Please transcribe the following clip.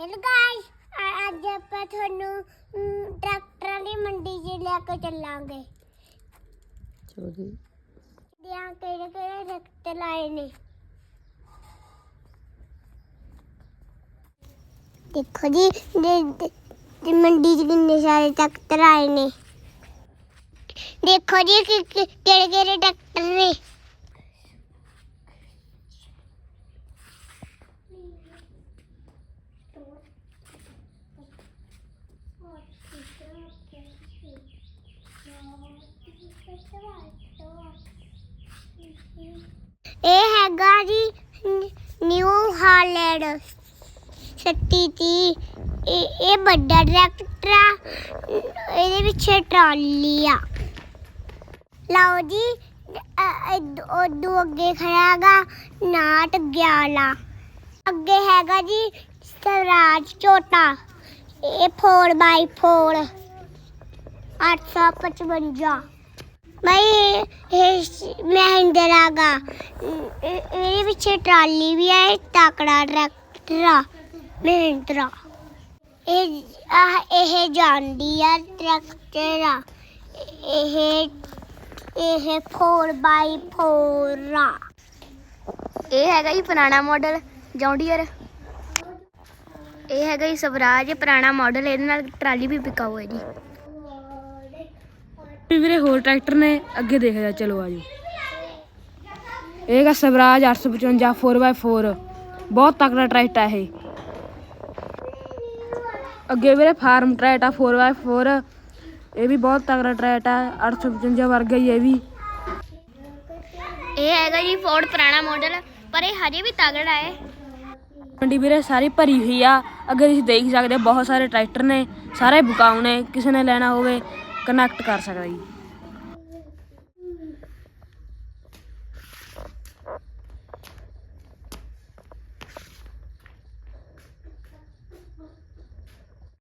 Hello guys ਅੱਜ ਆਪਾਂ ਤੁਹਾਨੂੰ ਟਰੈਕਟਰਾਂ ਦੀ ਮੰਡੀ 'ਚ ਲੈ ਕੇ ਚੱਲਾਂਗੇ। ਚਲੋ ਜੀ। ਦਿਆਂ ਕਿਹੜੇ ਕਿਹੜੇ ਟਰੈਕਟਰ ਲਾਏ ਨੇ। ਦੇਖੋ ਜੀ ਦੇ- ਮੰਡੀ 'ਚ ਕਿੰਨੇ ਸਾਰੇ ਟਰੈਕਟਰ ਆਏ ਨੇ। ਦੇਖੋ ਜੀ ਕਿ- ਕਿ- ਕਿਹੜੇ ਕਿਹੜੇ ਟਰੈਕਟਰ ਨੇ। ਇਹ ਹੈਗਾ ਜੀ ਨਿਊ ਹਾਲੈਂਡ ਸੱਤੀ ਤੀ ਇਹ ਵੱਡਾ ਟਰੈਕਟਰ ਆ। ਇਹਦੇ ਪਿੱਛੇ ਟਰਾਲੀ ਆ। ਲਓ ਜੀ ਉਦੋਂ ਅੱਗੇ ਖੜਾਗਾ ਨਾਟ ਗਿਆਲਾ। ਅੱਗੇ ਹੈਗਾ ਜੀ ਸਵਰਾਜ ਛੋਟਾ ਇਹ 4x4 855 ਭਾਈ ਇਹ ਮਹਿੰਦਰਾ ਗਾ ਇਹਦੇ ਵਿੱਚ ਟਰਾਲੀ ਵੀ ਹੈ ਤਾਕੜਾ ਟਰੈਕਟਰ ਆ ਮਹਿੰਦਰਾ ਇਹ ਆਹ ਇਹ ਜਾਂਦੀ ਆ ਟਰੈਕਟਰ ਆ ਇਹ ਇਹ 4x4 ਆ ਇਹ ਹੈਗਾ ਜੀ ਪੁਰਾਣਾ ਮਾਡਲ ਜੌਂਡੀਅਰ ਇਹ ਹੈਗਾ ਜੀ ਸਵਰਾਜ ਪੁਰਾਣਾ ਮਾਡਲ ਇਹਦੇ ਨਾਲ ਟਰਾਲੀ ਵੀ ਪਿਕਾ ਹੋਇਆ ਜੀ ਵੀ ਵੀਰੇ ਹੋਰ ਟਰੈਕਟਰ ਨੇ ਅੱਗੇ ਦੇਖਦਾ ਚਲੋ ਆਜੋ ਇਹ ਹੈਗਾ ਸਵਰਾਜ 855 4x4 ਬਹੁਤ ਤਕੜਾ ਟਰੈਕਟਰ ਹੈ ਇਹ। ਅੱਗੇ ਵੀਰੇ ਫਾਰਮ ਟਰੈਕਟ ਆ 4x4 ਇਹ ਵੀ ਬਹੁਤ ਤਕੜਾ ਟਰੈਕਟ ਆ 855 ਵਰਗਾ ਹੀ ਇਹ ਵੀ। ਇਹ ਹੈਗਾ ਜੀ ਫੋਰਡ ਪੁਰਾਣਾ ਮਾਡਲ ਪਰ ਇਹ ਹਜੇ ਵੀ ਤਗੜਾ ਹੈ। ਮੰਡੀ ਵੀਰੇ ਸਾਰੀ ਭਰੀ ਹੋਈ ਆ। ਅੱਗੇ ਤੁਸੀਂ ਦੇਖ ਸਕਦੇ ਬਹੁਤ ਸਾਰੇ ਟਰੈਕਟਰ ਨੇ ਸਾਰੇ ਬੁਕਾਉ ਨੇ ਕਿਸੇ ਨੇ ਲੈਣਾ ਹੋਵੇ। ਕਨੈਕਟ ਕਰ ਸਕਦਾ ਜੀ।